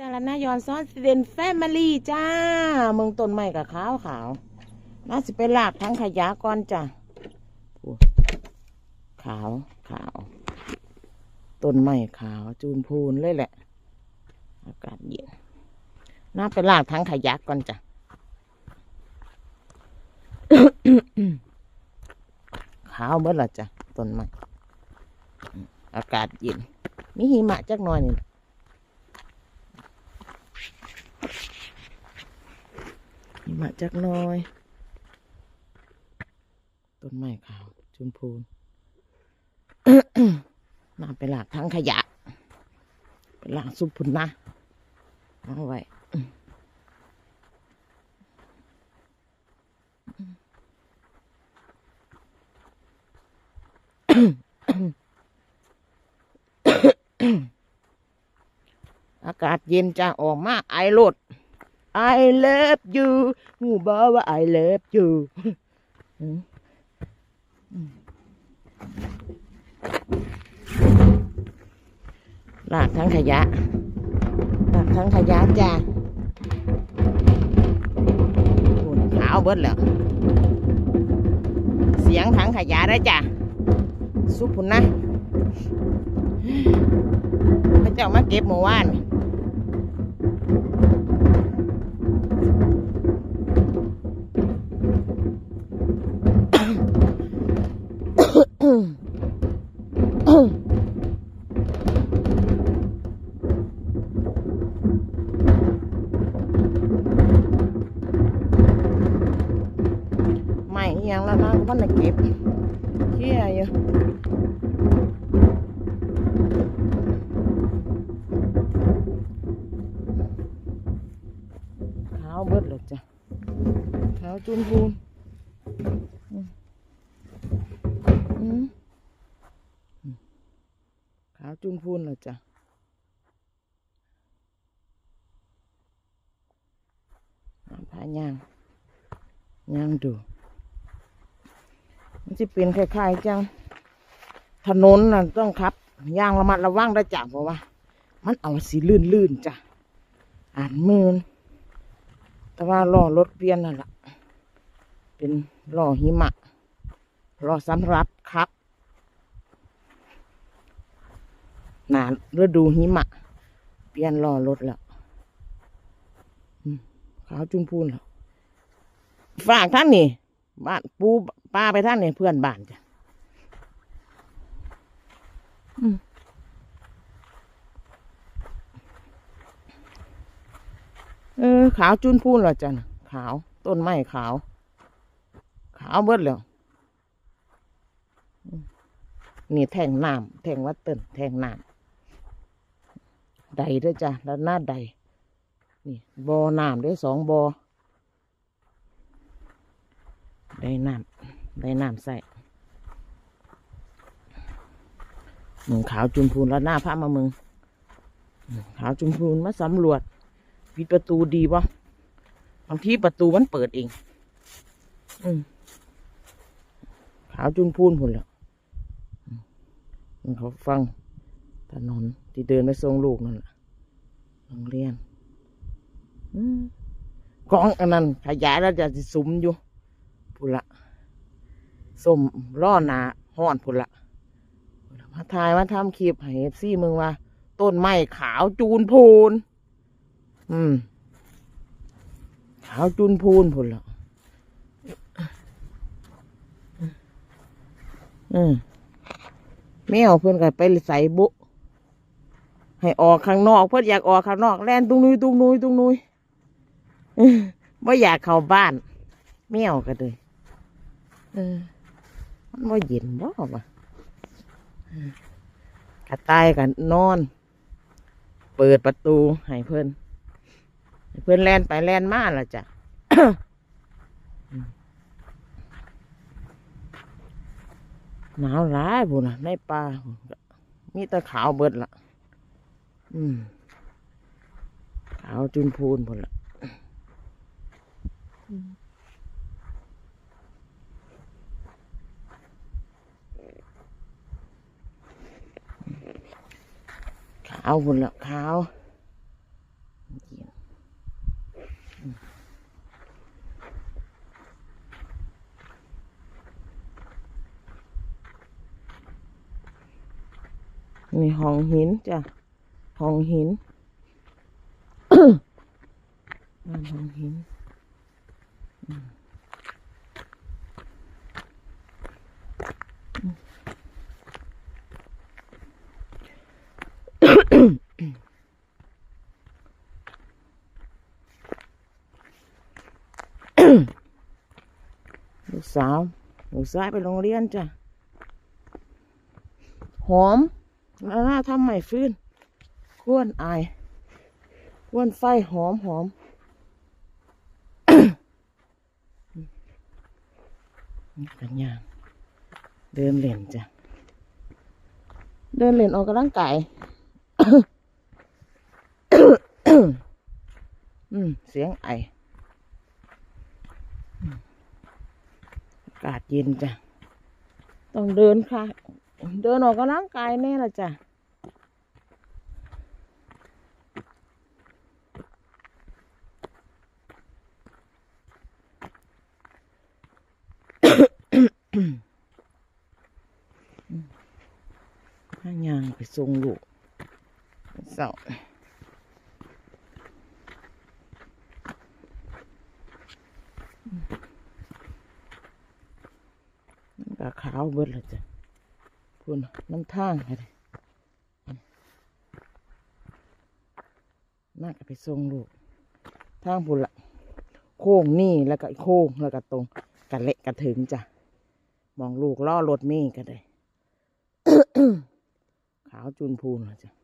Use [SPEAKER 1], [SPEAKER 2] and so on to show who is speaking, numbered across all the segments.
[SPEAKER 1] จารณยอนซ้อนเดนแฟมิลี่จ้า เมืองต้นไม้กับขาวขาวน่าสิไปลากทั้งขยะก่อนจ้ะขาวขาวต้นไม้ขาวจูนพูนเลยแหละ อากาศเย็นน่าไปลากทั้งขยะก่อนจ้ะขาวเมื่อละจ้ะต้นไม้อากาศเย็นมีหิมะจักหน่อยนี่ หิมะจักน้อย ต้นไม้ขาวชมพูนน่าไปหลากทั้งขยะ ไปหลากซุปพุ่นนะเอาไว้อากาศเย็นจะออกมาไอรด I love you หูบอกว่า I love you อืมอืมลากทั้งขยะลากทั้งขยะจ้าขาวเบิดแล้ว เสียงถังขยะได้จ้ะสุพุนนะพระเจ้ามาเก็บเมื่อวาน เที่ยอยู่ขาวเบิดเลยจ้ะขาวจุนพูนอื มันจะเป็นคล้ายๆจังถนนน่ะต้องขับย่างระมัดระวังได้จ้ะเพราะว่า มันเอาสีลื่นๆจ้ะอ่านมือนแต่ว่าล้อรถเปลี่ยนนั่นแหละเป็นล้อหิมะล้อสำหรับครับหนาฤดูหิมะ เปลี่ยนล้อรถแล้วขาวจุนพูนแล้วฝากท่านนี่ บ้านปูป้าไปท่านนี่เพื่อนบ้านจ้ะอืมเออ ขาวจุนพูนเหรอจ้ะน่ะขาว ต้นไม้ขาว ขาวเบิดแล้วอืมนี่แทงน้ำแทงวัดเตินแทงน้ำใดเด้วยจ้ะแล้วหน้าใดนี่บอน้ำได้สองบอ ได้น้ำได้น้ำใส่มึงขาวจุมพูนแล้วหน้าพระมามึงขาวจุมพูนมาสำรวจปิดประตูดีปะบางทีประตูมันเปิดเอง อืมขาวจุนพูนพุ่นแล้วมมันเขาฟังถนนที่เดินไปส่งลูกนั่นแหละโรงเรียนอืกองอันนั้นขยายแล้วจะสิสุมอยู่ พุ่นละส้มล่อหนาห้อนพุ่นละมาถ่ายมาทำคลิปให้เอฟซี่มึงว่า ต้นไม้ขาวจูนพูน อืม ขาวจูนพูนพุ่นละอืมแมวเพื่อนกันไปใส่บุ ให้ออกข้างนอก เพื่อนอยากออกข้างนอกแล่นตุ้งนุยตุ้งนุยตุ้งนุยไม่อยากเข้าบ้านแมวก็เลย เออ มันว่าเย็นบ่วะเออกระต่ายกันนอน เปิดประตูให้เพื่อนให้เพื่อนแลนไปแลนมาละจ้ะหนาวร้ายบุนะในป่าพู้นก็มีแต่ขาวเบิดละอืมขาวจุนพูนพุ่นละ เอาหุ่นละขาวนี่ห้องหินจ้ะห้องหินนห้องหิน ลูกสาวลูกชายไปโรงเรียนจ้ะ หอมแล้วน่าทำใหม่ฟื้นควนไอายควนไฟหอมหอมนี่กันยางเดินเล่นจ้ะ เดินเล่นออกกำลังกาย เสียงไออากาศเย็นจ้ะ ต้องเดินค่ะ เดินออกกำลังกายแน่ละจ้ะข้างยางไปทรงลูก เสามันก็ขาวเบิดและจ้ะพุ่นน้ำทางค่ะดิน่าก็ไปทรงลูกทางพุ่นละโค้งนี่แล้วก็โค้งแล้วก็ตรงกันเละกระถึงจ้ะมองลูกล่อรถเมย์ก็ได้ขาวจุนพูนเลยจ้ะ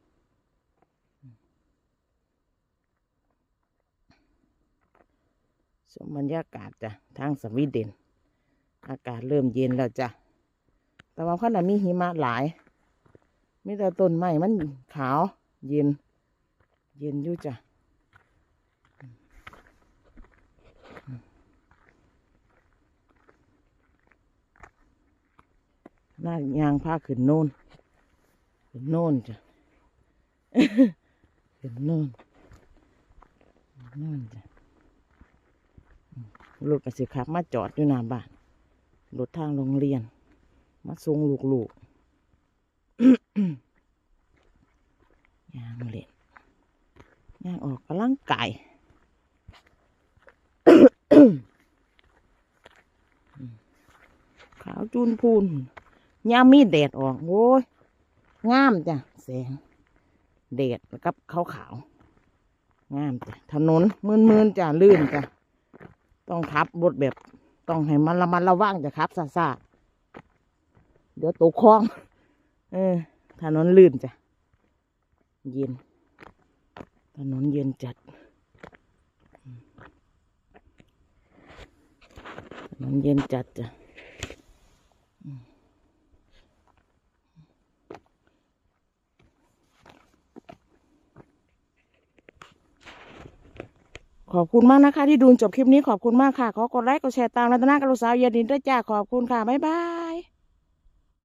[SPEAKER 1] สมบรรยากาศจ้ะทางสวีเดน อากาศเริ่มเย็นแล้วจ้ะ แต่ว่าขณะมีหิมะหลาย มีแต่ต้นไม้มันขาว เย็น เย็นอยู่จ้ะหน้ายางผ้าขึ้นโน่นขึ้นโน่นจ้ะขึ้นโน่นโน่นจ้ะ รถกระสิขับมาจอดอยู่หน้าบ้านรถทางโรงเรียน มาส่งลูกๆยางเล่นยางออกกำลังกายขาวจูนพูนยามมีแดดออกโอ้ยงามจ้ะแสงแดดกับขาวขาวงามจ้ะถนนมืนๆจ้ะลื่นจ้ะ ต้องขับรถแบบ ต้องให้มันระมัดระวังจ้ะครับซาซาเดี๋ยวตกคลอง เออ ถนนลื่นจ้ะ เย็น ถนนเย็นจัด ถนนเย็นจัดจ้ะ ขอบคุณมากนะคะ ที่ดูจบคลิปนี้ขอบคุณมากค่ะ ขอกดไลค์กดแชร์ตามรัตนากรุสาวเย็นดินด้วยจ้าขอบคุณค่ะ บ๊ายบาย